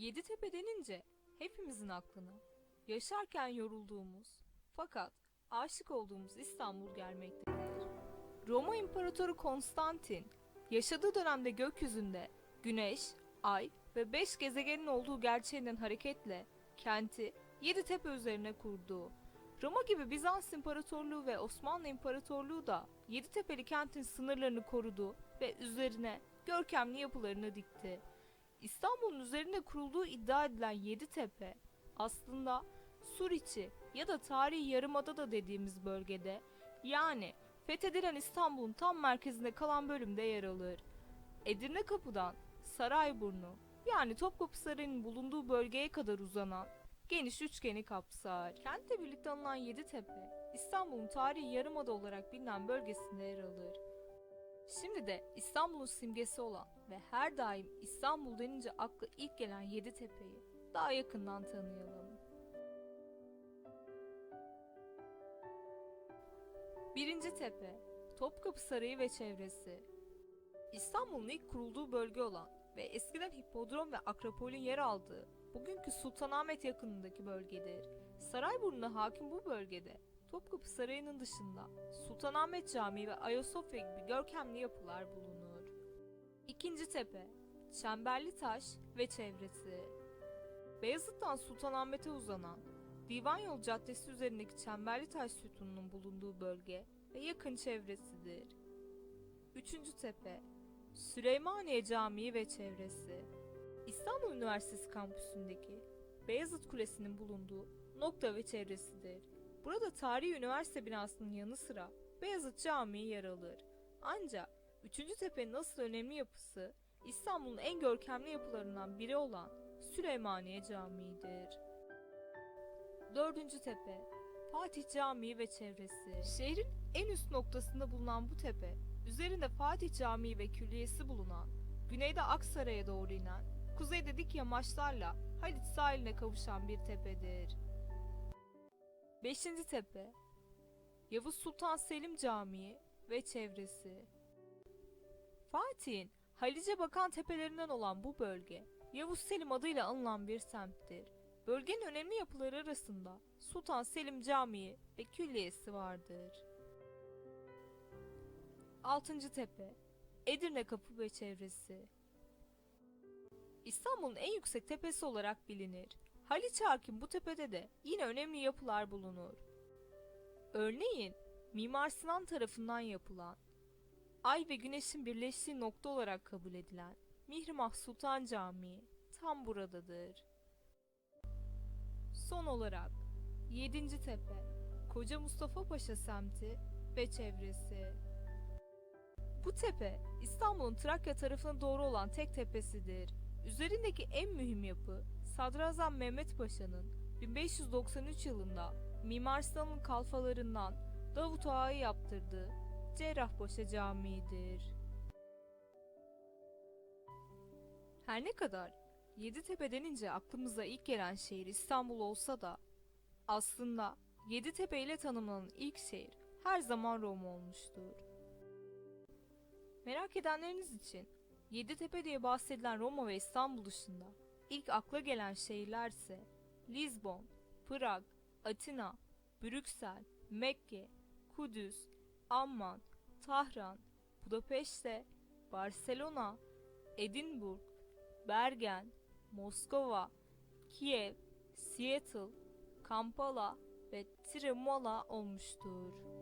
Yeditepe denince hepimizin aklına yaşarken yorulduğumuz fakat aşık olduğumuz İstanbul gelmektedir. Roma İmparatoru Konstantin yaşadığı dönemde gökyüzünde güneş, ay ve beş gezegenin olduğu gerçeğinden hareketle kenti Yeditepe üzerine kurdu. Roma gibi Bizans İmparatorluğu ve Osmanlı İmparatorluğu da Yeditepe'li kentin sınırlarını korudu ve üzerine görkemli yapılarını dikti. İstanbul'un üzerinde kurulduğu iddia edilen Yeditepe aslında Suriçi ya da tarihi yarımada da dediğimiz bölgede yani fethedilen İstanbul'un tam merkezinde kalan bölümde yer alır. Edirne Kapı'dan Sarayburnu yani Topkapı Sarayı'nın bulunduğu bölgeye kadar uzanan geniş üçgeni kapsar. Kentle birlikte anılan Yeditepe, İstanbul'un tarihi yarımada olarak bilinen bölgesinde yer alır. Şimdi de İstanbul'un simgesi olan ve her daim İstanbul denince akla ilk gelen Yeditepe'yi daha yakından tanıyalım. Birinci Tepe, Topkapı Sarayı ve çevresi. İstanbul'un ilk kurulduğu bölge olan ve eskiden hipodrom ve akropolün yer aldığı bugünkü Sultanahmet yakınındaki bölgedir. Sarayburnu'na hakim bu bölgede Topkapı Sarayı'nın dışında Sultanahmet Camii ve Ayasofya gibi görkemli yapılar bulunur. İkinci Tepe, Çemberli Taş ve çevresi. Beyazıt'tan Sultanahmet'e uzanan Divan Yolu Caddesi üzerindeki Çemberli Taş sütununun bulunduğu bölge ve yakın çevresidir. Üçüncü Tepe, Süleymaniye Camii ve çevresi. İstanbul Üniversitesi kampüsündeki Beyazıt Kulesi'nin bulunduğu nokta ve çevresidir. Burada tarihi üniversite binasının yanı sıra Beyazıt Camii yer alır. Ancak 3. Tepe'nin asıl önemli yapısı İstanbul'un en görkemli yapılarından biri olan Süleymaniye Camii'dir. 4. Tepe Fatih Camii ve çevresi. Şehrin en üst noktasında bulunan bu tepe, üzerinde Fatih Camii ve külliyesi bulunan, güneyde Aksaray'a doğru inen, kuzeyde dik yamaçlarla Halit sahiline kavuşan bir tepedir. 5. Tepe Yavuz Sultan Selim Camii ve çevresi. Fatih'in Halice bakan tepelerinden olan bu bölge, Yavuz Selim adıyla anılan bir semttir. Bölgenin önemli yapıları arasında Sultan Selim Camii ve külliyesi vardır. 6. Tepe Edirne Kapı ve çevresi İstanbul'un en yüksek tepesi olarak bilinir. Haliç hakim bu tepede de yine önemli yapılar bulunur. Örneğin Mimar Sinan tarafından yapılan, ay ve güneşin birleştiği nokta olarak kabul edilen Mihrimah Sultan Camii tam buradadır. Son olarak 7. Tepe, Koca Mustafa Paşa semti ve çevresi. Bu tepe İstanbul'un Trakya tarafına doğru olan tek tepesidir. Üzerindeki en mühim yapı Sadrazam Mehmet Paşa'nın 1593 yılında Mimar Sinan'ın kalfalarından Davut Ağa'yı yaptırdığı Cerrahpaşa Camii'dir. Her ne kadar Yeditepe denince aklımıza ilk gelen şehir İstanbul olsa da aslında Yeditepe ile tanımlanan ilk şehir her zaman Roma olmuştur. Merak edenleriniz için Yeditepe diye bahsedilen Roma ve İstanbul dışında ilk akla gelen şehirlerse Lizbon, Prag, Atina, Brüksel, Mekke, Kudüs, Amman, Tahran, Budapeşte, Barcelona, Edinburgh, Bergen, Moskova, Kiev, Seattle, Kampala ve Trimuala olmuştur.